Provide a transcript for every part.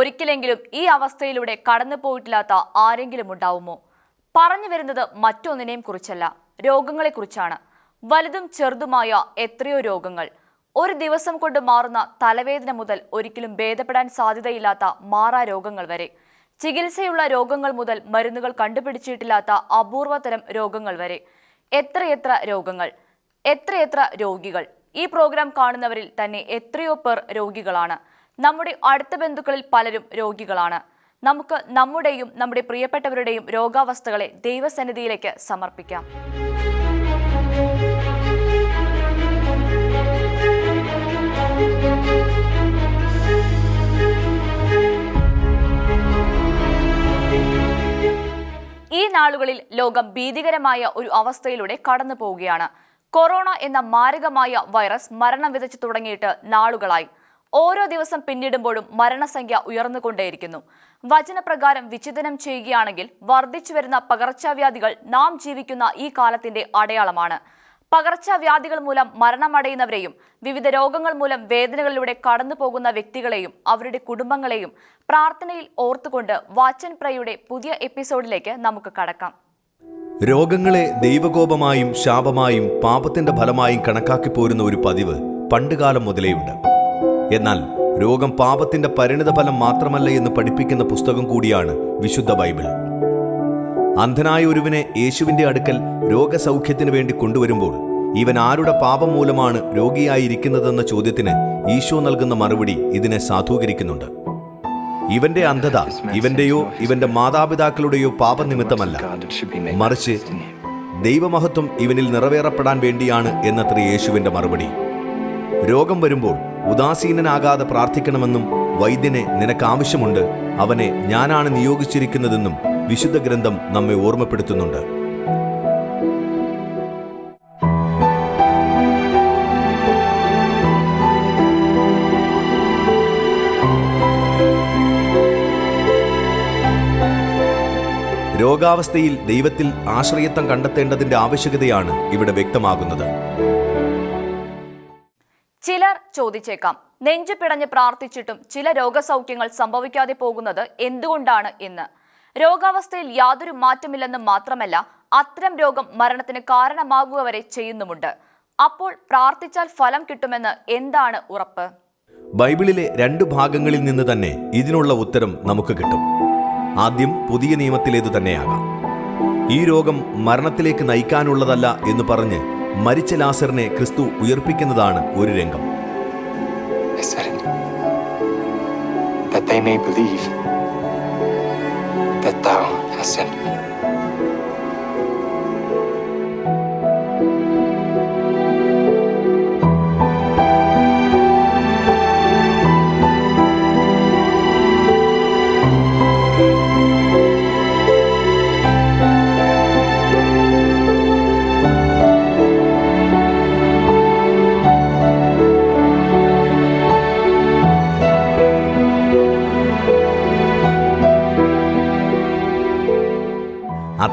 ഒരിക്കലെങ്കിലും ഈ അവസ്ഥയിലൂടെ കടന്നു പോയിട്ടില്ലാത്ത ആരെങ്കിലും ഉണ്ടാവുമോ? പറഞ്ഞു വരുന്നത് മറ്റൊന്നിനെയും കുറിച്ചല്ല രോഗങ്ങളെക്കുറിച്ചാണ്. വലുതും ചെറുതുമായ എത്രയോ രോഗങ്ങൾ. ഒരു ദിവസം കൊണ്ട് മാറുന്ന തലവേദന മുതൽ ഒരിക്കലും ഭേദപ്പെടാൻ സാധ്യതയില്ലാത്ത മാറാ രോഗങ്ങൾ വരെ. ചികിത്സയുള്ള രോഗങ്ങൾ മുതൽ മരുന്നുകൾ കണ്ടുപിടിച്ചിട്ടില്ലാത്ത അപൂർവതരം രോഗങ്ങൾ വരെ. എത്രയെത്ര രോഗങ്ങൾ എത്രയെത്ര രോഗികൾ. ഈ പ്രോഗ്രാം കാണുന്നവരിൽ തന്നെ എത്രയോ പേർ രോഗികളാണ്. നമ്മുടെ അടുത്ത ബന്ധുക്കളിൽ പലരും രോഗികളാണ്. നമുക്ക് നമ്മുടെയും നമ്മുടെ പ്രിയപ്പെട്ടവരുടെയും രോഗാവസ്ഥകളെ ദൈവസന്നിധിയിലേക്ക് സമർപ്പിക്കാം. ഈ നാളുകളിൽ ലോകം ഭീതികരമായ ഒരു അവസ്ഥയിലൂടെ കടന്നു പോവുകയാണ് കൊറോണ എന്ന മാരകമായ വൈറസ് മരണം വിതച്ചു തുടങ്ങിയിട്ട് നാളുകളായി. ഓരോ ദിവസം പിന്നിടുമ്പോഴും മരണസംഖ്യ ഉയർന്നുകൊണ്ടേയിരിക്കുന്നു. വചനപ്രകാരം വിചിതനം ചെയ്യുകയാണെങ്കിൽ വർദ്ധിച്ചു വരുന്ന പകർച്ചവ്യാധികൾ നാം ജീവിക്കുന്ന ഈ കാലത്തിന്റെ അടയാളമാണ്. പകർച്ചവ്യാധികൾ മൂലം മരണമടയുന്നവരെയും വിവിധ രോഗങ്ങൾ മൂലം വേദനകളിലൂടെ കടന്നു പോകുന്ന വ്യക്തികളെയും അവരുടെ കുടുംബങ്ങളെയും പ്രാർത്ഥനയിൽ ഓർത്തുകൊണ്ട് വാച്ചൻ പ്രയുടെ പുതിയ എപ്പിസോഡിലേക്ക് നമുക്ക് കടക്കാം. രോഗങ്ങളെ ദൈവകോപമായും ശാപമായും പാപത്തിന്റെ ഫലമായും കണക്കാക്കി പോരുന്ന ഒരു പതിവ് പണ്ടുകാലം മുതലേയുണ്ട് എന്നാൽ രോഗം പാപത്തിന്റെ പരിണിതഫലം മാത്രമല്ല എന്ന് പഠിപ്പിക്കുന്ന പുസ്തകം കൂടിയാണ് വിശുദ്ധ ബൈബിൾ. അന്ധനായ ഒരുവിനെ യേശുവിന്റെ അടുക്കൽ രോഗസൗഖ്യത്തിന് വേണ്ടി കൊണ്ടുവരുമ്പോൾ ഇവൻ ആരുടെ പാപം മൂലമാണ് രോഗിയായിരിക്കുന്നതെന്ന ചോദ്യത്തിന് ഈശോ നൽകുന്ന മറുപടി ഇതിനെ സാധൂകരിക്കുന്നുണ്ട്. ഇവന്റെ അന്ധത ഇവന്റെയോ ഇവന്റെ മാതാപിതാക്കളുടെയോ പാപനിമിത്തമല്ല. മറിച്ച് ദൈവമഹത്വം ഇവനിൽ നിറവേറപ്പെടാൻ വേണ്ടിയാണ് എന്നത്ര യേശുവിന്റെ മറുപടി. രോഗം വരുമ്പോൾ ഉദാസീനനാകാതെ പ്രാർത്ഥിക്കണമെന്നും വൈദ്യനെ നിനക്ക് ആവശ്യമുണ്ട് അവനെ ഞാനാണ് നിയോഗിച്ചിരിക്കുന്നതെന്നും വിശുദ്ധ ഗ്രന്ഥം നമ്മെ ഓർമ്മപ്പെടുത്തുന്നുണ്ട്. രോഗാവസ്ഥയിൽ ദൈവത്തിൽ ആശ്രയത്വം കണ്ടെത്തേണ്ടതിന്റെ ആവശ്യകതയാണ് ഇവിടെ വ്യക്തമാകുന്നത്. ചിലർ ചോദിച്ചേക്കാം. നെഞ്ചു പിടഞ്ഞ് പ്രാർത്ഥിച്ചിട്ടും ചില രോഗസൗഖ്യങ്ങൾ സംഭവിക്കാതെ പോകുന്നത് എന്തുകൊണ്ടാണ് എന്ന്. രോഗാവസ്ഥയിൽ യാതൊരു മാറ്റമില്ലെന്ന് മാത്രമല്ല അത്തരം രോഗം മരണത്തിന് കാരണമാകുക വരെ ചെയ്യുന്നുമുണ്ട്. അപ്പോൾ പ്രാർത്ഥിച്ചാൽ ഫലം കിട്ടുമെന്ന് എന്താണ് ഉറപ്പ്? ബൈബിളിലെ രണ്ട് ഭാഗങ്ങളിൽ നിന്ന് തന്നെ ഇതിനുള്ള ഉത്തരം നമുക്ക് കിട്ടും. ആദ്യം പുതിയ നിയമത്തിലേതു തന്നെയാകാം. ഈ രോഗം മരണത്തിലേക്ക് നയിക്കാനുള്ളതല്ല എന്ന് പറഞ്ഞ് മരിച്ച ലാസറിനെ ക്രിസ്തു ഉയർപ്പിക്കുന്നതാണ് ഒരു രംഗം. That they may believe that thou hast sent me.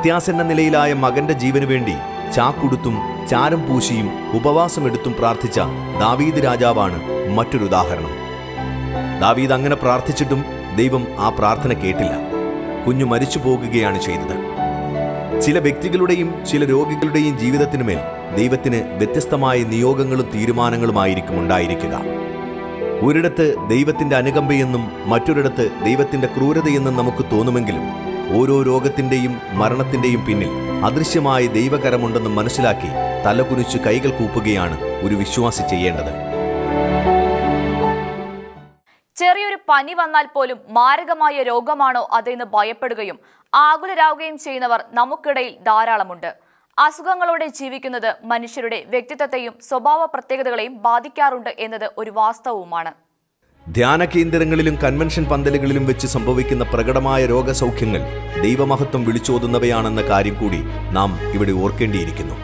അത്യാസന്ന നിലയിലായ മകന്റെ ജീവന് വേണ്ടി ചാക്കുടുത്തും ചാരം പൂശിയും ഉപവാസമെടുത്തും പ്രാർത്ഥിച്ച ദാവീദ് രാജാവാണ് മറ്റൊരു ഉദാഹരണം ദാവീദ് അങ്ങനെ പ്രാർത്ഥിച്ചിട്ടും ദൈവം ആ പ്രാർത്ഥന കേട്ടില്ല. കുഞ്ഞു മരിച്ചു പോകുകയാണ് ചെയ്തത്. ചില വ്യക്തികളുടെയും ചില രോഗികളുടെയും ജീവിതത്തിനുമേൽ ദൈവത്തിന് വ്യത്യസ്തമായ നിയോഗങ്ങളും തീരുമാനങ്ങളുമായിരിക്കും ഉണ്ടായിരിക്കുക. ഒരിടത്ത് ദൈവത്തിന്റെ അനുകമ്പയെന്നും മറ്റൊരിടത്ത് ദൈവത്തിന്റെ ക്രൂരതയെന്നും നമുക്ക് തോന്നുമെങ്കിലും ഓരോ രോഗത്തിന്റെയും മരണത്തിന്റെയും പിന്നിൽ അദൃശ്യമായ ദൈവകരമുണ്ടെന്ന് മനസ്സിലാക്കി തലകുനിച്ച് കൈകൾ കൂപ്പുകയാണ് ഒരു വിശ്വാസി ചെയ്യേണ്ടത്. ചെറിയൊരു പനി വന്നാൽ പോലും മാരകമായ രോഗമാണോ അതെന്ന് ഭയപ്പെടുകയും ആകുലരാകുകയും ചെയ്യുന്നവർ നമുക്കിടയിൽ ധാരാളമുണ്ട്. അസുഖങ്ങളോടെ ജീവിക്കുന്നത് മനുഷ്യരുടെ വ്യക്തിത്വത്തെയും സ്വഭാവ പ്രത്യേകതകളെയും ബാധിക്കാറുണ്ട് എന്നത് ഒരു വാസ്തവവുമാണ്. ധ്യാന കേന്ദ്രങ്ങളിലും കൺവെൻഷൻ പന്തലുകളിലും വെച്ച് സംഭവിക്കുന്ന പ്രകടമായ രോഗസൗഖ്യങ്ങൾ ദൈവമഹത്വം വിളിച്ചോതുന്നവയാണെന്ന കാര്യം കൂടി നാം ഇവിടെ ഓർക്കേണ്ടിയിരിക്കുന്നു.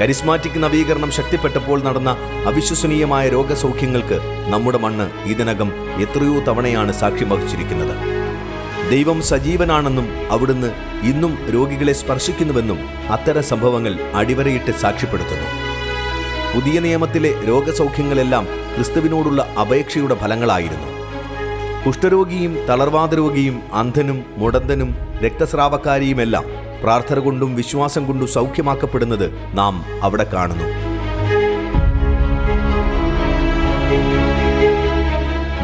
കരിസ്മാറ്റിക് നവീകരണം ശക്തിപ്പെട്ടപ്പോൾ നടന്ന അവിശ്വസനീയമായ രോഗസൗഖ്യങ്ങൾക്ക് നമ്മുടെ മണ്ണ് ഇതിനകം എത്രയോ തവണയാണ് സാക്ഷ്യം വഹിച്ചിരിക്കുന്നത്. ദൈവം സജീവനാണെന്നും അവിടുന്ന് ഇന്നും രോഗികളെ സ്പർശിക്കുന്നുവെന്നും അത്തരം സംഭവങ്ങൾ അടിവരയിട്ട് സാക്ഷ്യപ്പെടുത്തുന്നു. പുതിയ നിയമത്തിലെ രോഗസൗഖ്യങ്ങളെല്ലാം ക്രിസ്തുവിനോടുള്ള അപേക്ഷയുടെ ഫലങ്ങളായിരുന്നു. കുഷ്ഠരോഗിയും തളർവാദ രോഗിയും അന്ധനും മുടന്തനും രക്തസ്രാവക്കാരിയുമെല്ലാം പ്രാർത്ഥന കൊണ്ടും വിശ്വാസം കൊണ്ടും സൗഖ്യമാക്കപ്പെടുന്നത് നാം അവിടെ കാണുന്നു.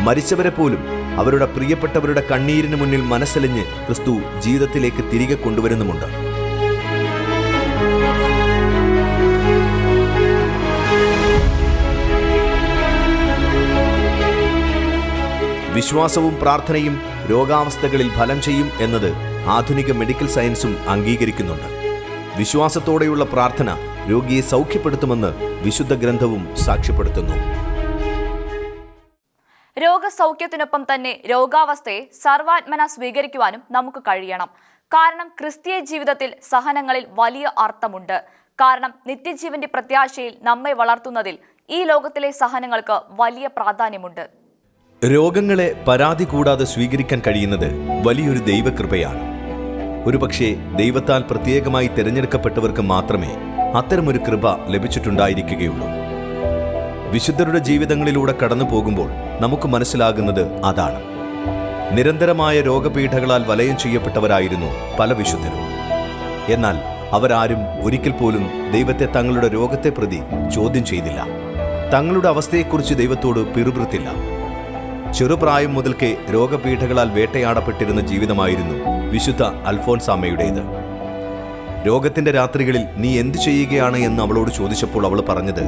മരിച്ചവരെ പോലും അവരുടെ പ്രിയപ്പെട്ടവരുടെ കണ്ണീരിന് മുന്നിൽ മനസ്സലിഞ്ഞ് ക്രിസ്തു ജീവിതത്തിലേക്ക് തിരികെ കൊണ്ടുവരുന്നുമുണ്ട്. വിശ്വാസവും പ്രാർത്ഥനയും രോഗാവസ്ഥകളിൽ ഫലം ചെയ്യും എന്നത് ആധുനിക മെഡിക്കൽ സയൻസും അംഗീകരിക്കുന്നുണ്ട്. വിശ്വാസത്തോടെയുള്ള പ്രാർത്ഥന രോഗിയെ സൗഖ്യപ്പെടുത്തുമെന്ന് വിശുദ്ധ ഗ്രന്ഥവും സാക്ഷ്യപ്പെടുത്തുന്നു. രോഗസൗഖ്യത്തിനൊപ്പം തന്നെ രോഗാവസ്ഥയെ സർവാത്മന സ്വീകരിക്കുവാനും നമുക്ക് കഴിയണം. കാരണം ക്രിസ്തീയ ജീവിതത്തിൽ സഹനങ്ങളിൽ വലിയ അർത്ഥമുണ്ട്. കാരണം നിത്യജീവന്റെ പ്രത്യാശയിൽ നമ്മെ വളർത്തുന്നതിൽ ഈ ലോകത്തിലെ സഹനങ്ങൾക്ക് വലിയ പ്രാധാന്യമുണ്ട്. രോഗങ്ങളെ പരാതി കൂടാതെ സ്വീകരിക്കാൻ കഴിയുന്നത് വലിയൊരു ദൈവകൃപയാണ്. ഒരുപക്ഷെ ദൈവത്താൽ പ്രത്യേകമായി തിരഞ്ഞെടുക്കപ്പെട്ടവർക്ക് മാത്രമേ അത്തരമൊരു കൃപ ലഭിച്ചിട്ടുണ്ടായിരിക്കുകയുള്ളൂ. വിശുദ്ധരുടെ ജീവിതങ്ങളിലൂടെ കടന്നു പോകുമ്പോൾ നമുക്ക് മനസ്സിലാകുന്നത് അതാണ്. നിരന്തരമായ രോഗപീഠകളാൽ വലയം ചെയ്യപ്പെട്ടവരായിരുന്നു പല വിശുദ്ധരും. എന്നാൽ അവരാരും ഒരിക്കൽ പോലും ദൈവത്തെ തങ്ങളുടെ രോഗത്തെ പ്രതി ചോദ്യം ചെയ്തില്ല. തങ്ങളുടെ അവസ്ഥയെക്കുറിച്ച് ദൈവത്തോട് പിറുപിറുത്തില്ല. ചെറുപ്രായം മുതൽക്കേ രോഗപീഠകളാൽ വേട്ടയാടപ്പെട്ടിരുന്ന ജീവിതമായിരുന്നു വിശുദ്ധ അൽഫോൻസാമ്മയുടേത്. രോഗത്തിന്റെ രാത്രികളിൽ നീ എന്തു ചെയ്യുകയാണ്? എന്ന് അവളോട് ചോദിച്ചപ്പോൾ അവൾ പറഞ്ഞത്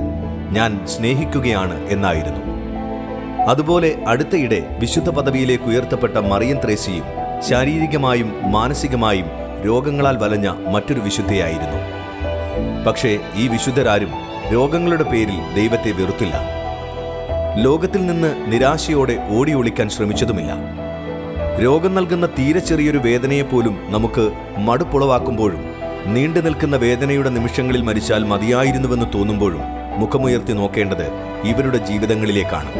ഞാൻ സ്നേഹിക്കുകയാണ് എന്നായിരുന്നു. അതുപോലെ അടുത്തയിടെ വിശുദ്ധ പദവിയിലേക്ക് ഉയർത്തപ്പെട്ട മറിയം ത്രേസിയും ശാരീരികമായും മാനസികമായും രോഗങ്ങളാൽ വലഞ്ഞ മറ്റൊരു വിശുദ്ധയായിരുന്നു. പക്ഷേ ഈ വിശുദ്ധരാരും രോഗങ്ങളുടെ പേരിൽ ദൈവത്തെ വെറുത്തില്ല. ലോകത്തിൽ നിന്ന് നിരാശയോടെ ഓടി ഒളിക്കാൻ ശ്രമിച്ചതുമില്ല. രോഗം നൽകുന്ന തീരെ ചെറിയൊരു വേദനയെപ്പോലും നമുക്ക് മടുപ്പുളവാക്കുമ്പോഴും നീണ്ടു നിൽക്കുന്ന വേദനയുടെ നിമിഷങ്ങളിൽ മരിച്ചാൽ മതിയായിരുന്നുവെന്ന് തോന്നുമ്പോഴും മുഖമുയർത്തി നോക്കേണ്ടത് ഇവരുടെ ജീവിതങ്ങളിലേക്കാണ്.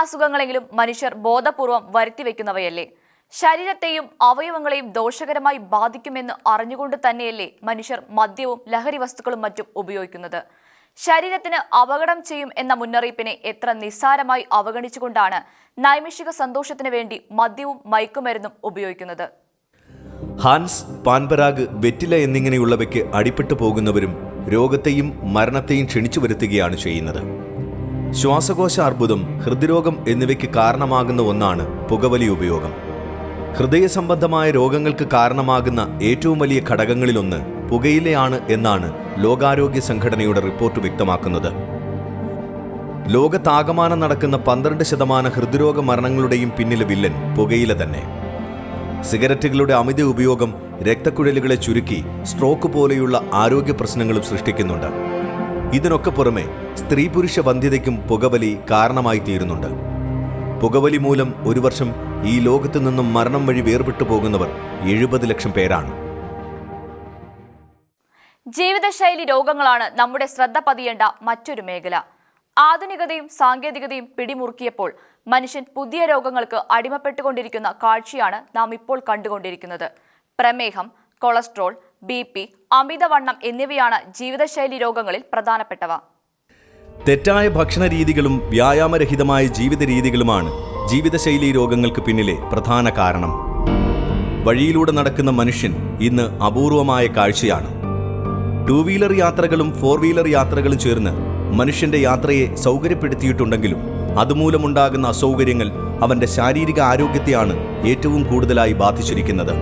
അസുഖങ്ങളെങ്കിലും മനുഷ്യർ ബോധപൂർവം വരുത്തിവെക്കുന്നവയല്ലേ? ശരീരത്തെയും അവയവങ്ങളെയും ദോഷകരമായി ബാധിക്കുമെന്ന് അറിഞ്ഞുകൊണ്ട് തന്നെയല്ലേ മനുഷ്യർ മദ്യവും ലഹരി വസ്തുക്കളും മറ്റും ഉപയോഗിക്കുന്നത്? ശരീരത്തിന് അപകടം ചെയ്യും എന്ന മുന്നറിയിപ്പിനെ എത്ര നിസ്സാരമായി അവഗണിച്ചുകൊണ്ടാണ് നൈമിഷിക സന്തോഷത്തിന് വേണ്ടി മദ്യവും മയക്കുമരുന്നും ഉപയോഗിക്കുന്നത്? ഹാൻസ് പാൻപരാഗ് വെറ്റില എന്നിങ്ങനെയുള്ളവയ്ക്ക് അടിപ്പെട്ടു പോകുന്നവരും രോഗത്തെയും മരണത്തെയും ക്ഷണിച്ചു വരുത്തുകയാണ് ചെയ്യുന്നത്. ശ്വാസകോശ അർബുദം ഹൃദ്രോഗം എന്നിവയ്ക്ക് കാരണമാകുന്ന ഒന്നാണ് പുകവലി ഉപയോഗം. ഹൃദയ സംബന്ധമായ രോഗങ്ങൾക്ക് കാരണമാകുന്ന ഏറ്റവും വലിയ ഘടകങ്ങളിലൊന്ന് പുകയിലയാണ് എന്നാണ് ലോകാരോഗ്യ സംഘടനയുടെ റിപ്പോർട്ട് വ്യക്തമാക്കുന്നത്. ലോകത്താകമാനം നടക്കുന്ന പന്ത്രണ്ട് ശതമാനം ഹൃദ്രോഗ മരണങ്ങളുടെയും പിന്നിലെ വില്ലൻ പുകയില തന്നെ. സിഗരറ്റുകളുടെ അമിത ഉപയോഗം രക്തക്കുഴലുകളെ ചുരുക്കി സ്ട്രോക്ക് പോലെയുള്ള ആരോഗ്യ പ്രശ്നങ്ങളും സൃഷ്ടിക്കുന്നുണ്ട്. ഇതിനൊക്കെ പുറമെ സ്ത്രീ പുരുഷ വന്ധ്യതയ്ക്കും പുകവലി കാരണമായി തീരുന്നുണ്ട്. പുകവലി മൂലം ഒരു വർഷം ഈ ലോകത്തു നിന്നും മരണം വഴി വേർപെട്ടു പോകുന്നവർ എഴുപത് ലക്ഷം പേരാണ്. ജീവിതശൈലി രോഗങ്ങളാണ് നമ്മുടെ ശ്രദ്ധ പതിയേണ്ട മറ്റൊരു മേഖല. ആധുനികതയും സാങ്കേതികതയും പിടിമുറുക്കിയപ്പോൾ മനുഷ്യൻ പുതിയ രോഗങ്ങൾക്ക് അടിമപ്പെട്ടുകൊണ്ടിരിക്കുന്ന കാഴ്ചയാണ് നാം ഇപ്പോൾ കണ്ടുകൊണ്ടിരിക്കുന്നത്. പ്രമേഹം കൊളസ്ട്രോൾ ബി പി അമിതവണ്ണം എന്നിവയാണ് ജീവിതശൈലി രോഗങ്ങളിൽ പ്രധാനപ്പെട്ടവ. തെറ്റായ ഭക്ഷണ രീതികളും വ്യായാമരഹിതമായ ജീവിത രീതികളുമാണ് ജീവിതശൈലി രോഗങ്ങൾക്ക് പിന്നിലെ പ്രധാന കാരണം. വഴിയിലൂടെ നടക്കുന്ന മനുഷ്യൻ ഇന്ന് അപൂർവമായ കാഴ്ചയാണ്. ടൂ വീലർ യാത്രകളും ഫോർ വീലർ യാത്രകളും ചേർന്ന് മനുഷ്യന്റെ യാത്രയെ സൗകര്യപ്പെടുത്തിയിട്ടുണ്ടെങ്കിലും അതുമൂലമുണ്ടാകുന്ന അസൗകര്യങ്ങൾ അവന്റെ ശാരീരിക ആരോഗ്യത്തെയാണ് ഏറ്റവും കൂടുതലായി ബാധിച്ചിരിക്കുന്നത്.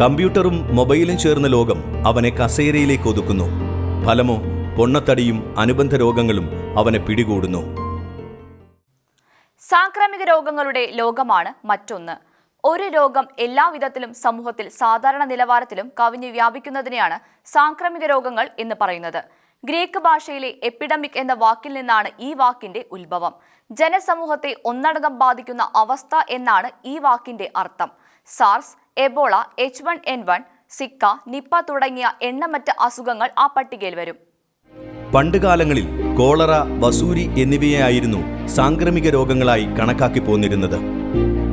കമ്പ്യൂട്ടറും മൊബൈലും ചേർന്ന ലോകം അവനെ കസേരയിലേക്ക് ഒതുക്കുന്നു. ഫലമോ പൊണ്ണത്തടിയും അനുബന്ധ രോഗങ്ങളും അവനെ പിടികൂടുന്നു. സാംക്രമിക രോഗങ്ങളുടെ ലോകമാണ് മറ്റൊന്ന്. ഒരു രോഗം എല്ലാവിധത്തിലും സമൂഹത്തിൽ സാധാരണ നിലവാരത്തിലും കവിഞ്ഞു വ്യാപിക്കുന്നതിനെയാണ് സാംക്രമിക രോഗങ്ങൾ എന്ന് പറയുന്നത്. ഗ്രീക്ക് ഭാഷയിലെ എപ്പിഡമിക് എന്ന വാക്കിൽ നിന്നാണ് ഈ വാക്കിന്റെ ഉത്ഭവം. ജനസമൂഹത്തെ ഒന്നടങ്കം ബാധിക്കുന്ന അവസ്ഥ എന്നാണ് ഈ വാക്കിന്റെ അർത്ഥം. SARS Ebola H one N one Zika Nipah തുടങ്ങിയ എണ്ണമറ്റ അസുഖങ്ങൾ ആ പട്ടികയിൽ വരും. പണ്ടുകാലങ്ങളിൽ കോളറ വസൂരി എന്നിവയായിരുന്നു സാംക്രമിക രോഗങ്ങളായി കണക്കാക്കി പോന്നിരുന്നത്.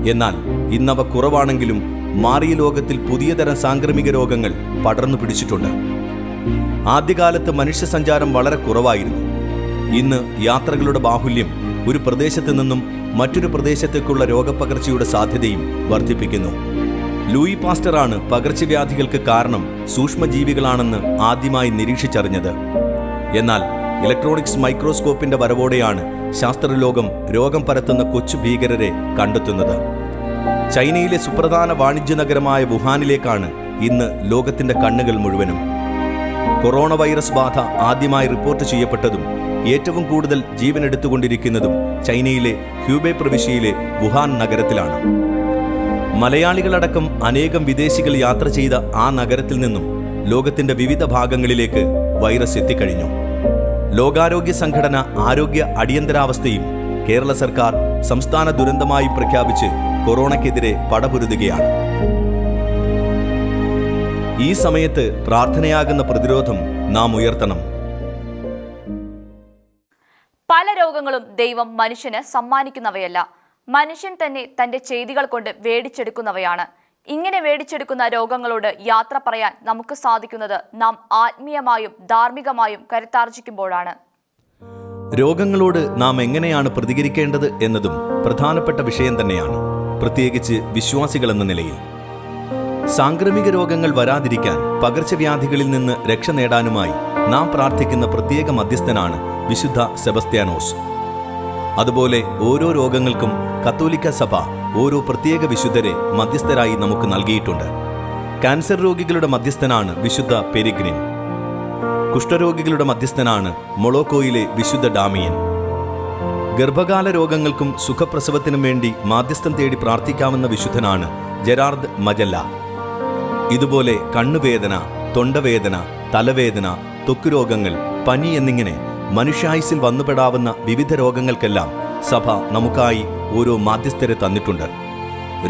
എന്നാൽ ഇന്നവ കുറവാണെങ്കിലും മാറിയ ലോകത്തിൽ പുതിയ തരം സാംക്രമിക രോഗങ്ങൾ പടർന്നു പിടിച്ചിട്ടുണ്ട്. ആദ്യകാലത്ത് മനുഷ്യ സഞ്ചാരം വളരെ കുറവായിരുന്നു. ഇന്ന് യാത്രകളുടെ ബാഹുല്യം ഒരു പ്രദേശത്ത് നിന്നും മറ്റൊരു പ്രദേശത്തേക്കുള്ള രോഗപകർച്ചയുടെ സാധ്യതയും വർദ്ധിപ്പിക്കുന്നു. ലൂയി പാസ്റ്ററാണ് പകർച്ചവ്യാധികൾക്ക് കാരണം സൂക്ഷ്മജീവികളാണെന്ന് ആദ്യമായി നിരീക്ഷിച്ചറിഞ്ഞത്. എന്നാൽ ഇലക്ട്രോണിക്സ് മൈക്രോസ്കോപ്പിന്റെ വരവോടെയാണ് ശാസ്ത്രലോകം രോഗം പരത്തുന്ന കൊച്ചു ഭീകരരെ കണ്ടെത്തുന്നത്. ചൈനയിലെ സുപ്രധാന വാണിജ്യ നഗരമായ വുഹാനിലേക്കാണ് ഇന്ന് ലോകത്തിന്റെ കണ്ണുകൾ മുഴുവനും. കൊറോണ വൈറസ് ബാധ ആദ്യമായി റിപ്പോർട്ട് ചെയ്യപ്പെട്ടതും ഏറ്റവും കൂടുതൽ ജീവനെടുത്തുകൊണ്ടിരിക്കുന്നതും ചൈനയിലെ ഹ്യൂബെ പ്രവിശ്യയിലെ വുഹാൻ നഗരത്തിലാണ്. മലയാളികളടക്കം അനേകം വിദേശികൾ യാത്ര ചെയ്ത ആ നഗരത്തിൽ നിന്നും ലോകത്തിന്റെ വിവിധ ഭാഗങ്ങളിലേക്ക് വൈറസ് എത്തിക്കഴിഞ്ഞു. ലോകാരോഗ്യ സംഘടന ആരോഗ്യ അടിയന്തരാവസ്ഥയും കേരള സർക്കാർ സംസ്ഥാന ദുരന്തമായി പ്രഖ്യാപിച്ച് കൊറോണയ്ക്കെതിരെ പടപൊരുതുകയാണ്. ഈ സമയത്ത് പ്രാർത്ഥനയാകുന്ന പ്രതിരോധം നാം ഉയർത്തണം. പല രോഗങ്ങളും ദൈവം മനുഷ്യന് സമ്മാനിക്കുന്നവയല്ല. മനുഷ്യൻ തന്നെ തന്റെ ചെയ്തികൾ കൊണ്ട് വേടിച്ചെടുക്കുന്നവയാണ്. ഇങ്ങനെ വേടിച്ചെടുക്കുന്ന രോഗങ്ങളോട് യാത്ര പറയാൻ നമുക്ക് സാധിക്കുന്നത് നാം ആത്മീയമായും ധാർമ്മികമായും കരുത്താർജിക്കുമ്പോഴാണ്. രോഗങ്ങളോട് നാം എങ്ങനെയാണ് പ്രതികരിക്കേണ്ടത് എന്നതും പ്രധാനപ്പെട്ട വിഷയം തന്നെയാണ്. പ്രത്യേകിച്ച് വിശ്വാസികളെന്ന നിലയിൽ. സാംക്രമിക രോഗങ്ങൾ വരാതിരിക്കാൻ പകർച്ചവ്യാധികളിൽ നിന്ന് രക്ഷ നേടാനുമായി നാം പ്രാർത്ഥിക്കുന്ന പ്രത്യേക മധ്യസ്ഥനാണ് വിശുദ്ധ സെബസ്ത്യാനോസ്. അതുപോലെ ഓരോ രോഗങ്ങൾക്കും കത്തോലിക്ക സഭ ഓരോ പ്രത്യേക വിശുദ്ധരെ മധ്യസ്ഥരായി നമുക്ക് നൽകിയിട്ടുണ്ട്. ക്യാൻസർ രോഗികളുടെ മധ്യസ്ഥനാണ് വിശുദ്ധ പെരിഗ്രിൻ. കുഷ്ഠരോഗികളുടെ മധ്യസ്ഥനാണ് മൊളോക്കോയിലെ വിശുദ്ധ ഡാമിയൻ. ഗർഭകാല രോഗങ്ങൾക്കും സുഖപ്രസവത്തിനും വേണ്ടി മാധ്യസ്ഥം തേടി പ്രാർത്ഥിക്കാമെന്ന വിശുദ്ധനാണ് ജെറാർഡ് മജല്ല. ഇതുപോലെ കണ്ണുവേദന തൊണ്ടവേദന തലവേദന തൊക്കുരോഗങ്ങൾ പനി എന്നിങ്ങനെ മനുഷ്യായുസിൽ വന്നുപെടാവുന്ന വിവിധ രോഗങ്ങൾക്കെല്ലാം സഭ നമുക്കായി ഓരോ മാധ്യസ്ഥരെ തന്നിട്ടുണ്ട്.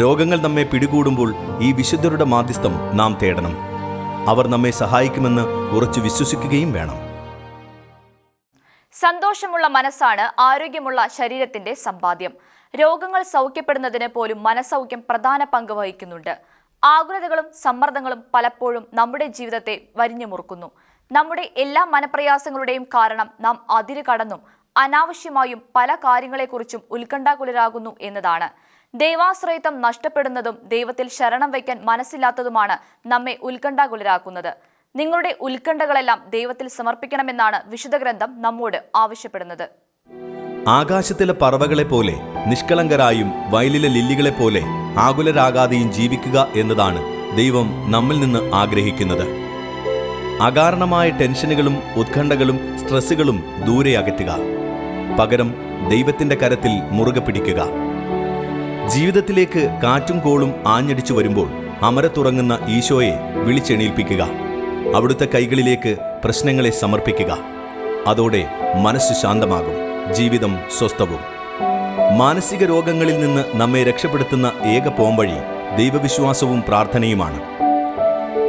രോഗങ്ങൾ നമ്മെ പിടികൂടുമ്പോൾ ഈ വിശുദ്ധരുടെ മാധ്യസ്ഥം നാം തേടണം. അവർ നമ്മെ സഹായിക്കുമെന്ന് ഉറച്ചു വിശ്വസിക്കുകയും വേണം. സന്തോഷമുള്ള മനസ്സാണ് ആരോഗ്യമുള്ള ശരീരത്തിന്റെ സമ്പാദ്യം. രോഗങ്ങൾ സൗഖ്യപ്പെടുന്നതിന് പോലും മനസ്സൗഖ്യം പ്രധാന പങ്ക് വഹിക്കുന്നുണ്ട്. ആകുലതകളും സമ്മർദ്ദങ്ങളും പലപ്പോഴും നമ്മുടെ ജീവിതത്തെ വരിഞ്ഞു മുറുക്കുന്നു. നമ്മുടെ എല്ലാ മനപ്രയാസങ്ങളുടെയും കാരണം നാം അതിര് കടന്നും അനാവശ്യമായും പല കാര്യങ്ങളെക്കുറിച്ചും ഉത്കണ്ഠാകുലരാകുന്നു എന്നതാണ്. ദൈവാശ്രയത്വം നഷ്ടപ്പെടുന്നതും ദൈവത്തിൽ ശരണം വയ്ക്കാൻ മനസ്സില്ലാത്തതുമാണ് നമ്മെ ഉത്കണ്ഠാകുലരാക്കുന്നത്. നിങ്ങളുടെ ഉത്കണ്ഠകളെല്ലാം ദൈവത്തിൽ സമർപ്പിക്കണമെന്നാണ് വിശുദ്ധ ഗ്രന്ഥം നമ്മോട് ആവശ്യപ്പെടുന്നത്. ആകാശത്തിലെ പറവകളെ പോലെ നിഷ്കളങ്കരായും വയലിലെ ലില്ലികളെ പോലെ ആകുലരാകാതെയും ജീവിക്കുക എന്നതാണ് ദൈവം നമ്മിൽ നിന്ന് ആഗ്രഹിക്കുന്നത്. അകാരണമായ ടെൻഷനുകളും ഉത്കണ്ഠകളും സ്ട്രെസ്സുകളും ദൂരെ അകറ്റുക. പകരം ദൈവത്തിന്റെ കരത്തിൽ മുറുകെ പിടിക്കുക. ജീവിതത്തിലേക്ക് കാറ്റും കോളും ആഞ്ഞടിച്ചു വരുമ്പോൾ അമരത്തുറങ്ങുന്ന ഈശോയെ വിളിച്ചെണീൽപ്പിക്കുക. അവിടുത്തെ കൈകളിലേക്ക് പ്രശ്നങ്ങളെ സമർപ്പിക്കുക. അതോടെ മനസ്സ് ശാന്തമാകും ജീവിതം സ്വസ്ഥവും. മാനസിക രോഗങ്ങളിൽ നിന്ന് നമ്മെ രക്ഷപ്പെടുത്തുന്ന ഏക പോംവഴി ദൈവവിശ്വാസവും പ്രാർത്ഥനയുമാണ്.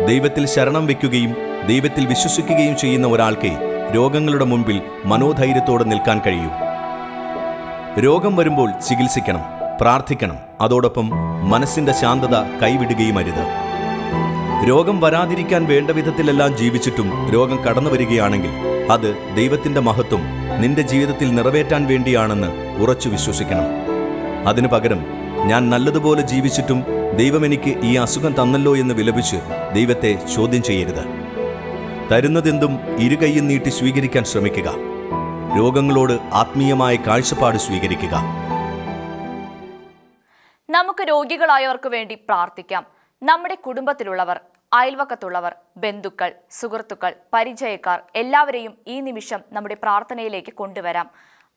ദൈവത്തിൽ ശരണം വയ്ക്കുകയും ദൈവത്തിൽ വിശ്വസിക്കുകയും ചെയ്യുന്ന ഒരാൾക്ക് രോഗങ്ങളുടെ മുമ്പിൽ മനോധൈര്യത്തോടെ നിൽക്കാൻ കഴിയൂ. രോഗം വരുമ്പോൾ ചികിത്സിക്കണം പ്രാർത്ഥിക്കണം അതോടൊപ്പം മനസ്സിന്റെ ശാന്തത കൈവിടുകയും അരുത്. രോഗം വരാതിരിക്കാൻ വേണ്ട വിധത്തിലെല്ലാം ജീവിച്ചിട്ടും രോഗം കടന്നു വരികയാണെങ്കിൽ അത് ദൈവത്തിന്റെ മഹത്വം നിന്റെ ജീവിതത്തിൽ നിറവേറ്റാൻ വേണ്ടിയാണെന്ന് ഉറച്ചു വിശ്വസിക്കണം. അതിനു പകരം ഞാൻ നല്ലതുപോലെ ജീവിച്ചിട്ടും ദൈവം എനിക്ക് ഈ അസുഖം തന്നല്ലോ എന്ന് വിലപിച്ച് ദൈവത്തെ ചോദ്യം ചെയ്യരുത്. തരുന്നതെന്തും ഇരുകൈയും നീട്ടി സ്വീകരിക്കാൻ ശ്രമിക്കുക. രോഗങ്ങളോട് ആത്മീയമായ കാഴ്ചപ്പാട് സ്വീകരിക്കുക. നമുക്ക് രോഗികളായവർക്ക് വേണ്ടി പ്രാർത്ഥിക്കാം. നമ്മുടെ കുടുംബത്തിലുള്ളവർ അയൽവക്കത്തുള്ളവർ ബന്ധുക്കൾ സുഹൃത്തുക്കൾ പരിചയക്കാർ എല്ലാവരെയും ഈ നിമിഷം നമ്മുടെ പ്രാർത്ഥനയിലേക്ക് കൊണ്ടുവരാം.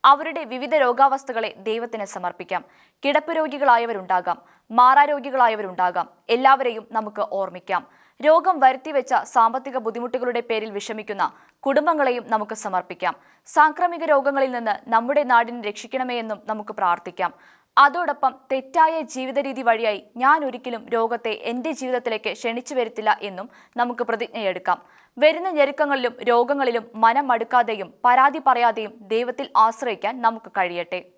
അവരുടെ വിവിധ രോഗാവസ്ഥകളെ ദൈവത്തിന് സമർപ്പിക്കാം. കിടപ്പ് രോഗികളായവരുണ്ടാകാം മാറാരോഗികളായവരുണ്ടാകാം. എല്ലാവരെയും നമുക്ക് ഓർമ്മിക്കാം. രോഗം വരുത്തിവെച്ച സാമ്പത്തിക ബുദ്ധിമുട്ടുകളുടെ പേരിൽ വിഷമിക്കുന്ന കുടുംബങ്ങളെയും നമുക്ക് സമർപ്പിക്കാം. സാംക്രമിക രോഗങ്ങളിൽ നിന്ന് നമ്മുടെ നാടിനെ രക്ഷിക്കണമേ എന്നും നമുക്ക് പ്രാർത്ഥിക്കാം. അതോടൊപ്പം തെറ്റായ ജീവിതരീതി വഴിയായി ഞാൻ ഒരിക്കലും രോഗത്തെ എന്റെ ജീവിതത്തിലേക്ക് ക്ഷണിച്ചു വരുത്തില്ല എന്നും നമുക്ക് പ്രതിജ്ഞയെടുക്കാം. വരുന്ന ഞെരുക്കങ്ങളിലും രോഗങ്ങളിലും മനം മടുക്കാതെയും പരാതി പറയാതെയും ദൈവത്തിൽ ആശ്രയിക്കാൻ നമുക്ക് കഴിയട്ടെ.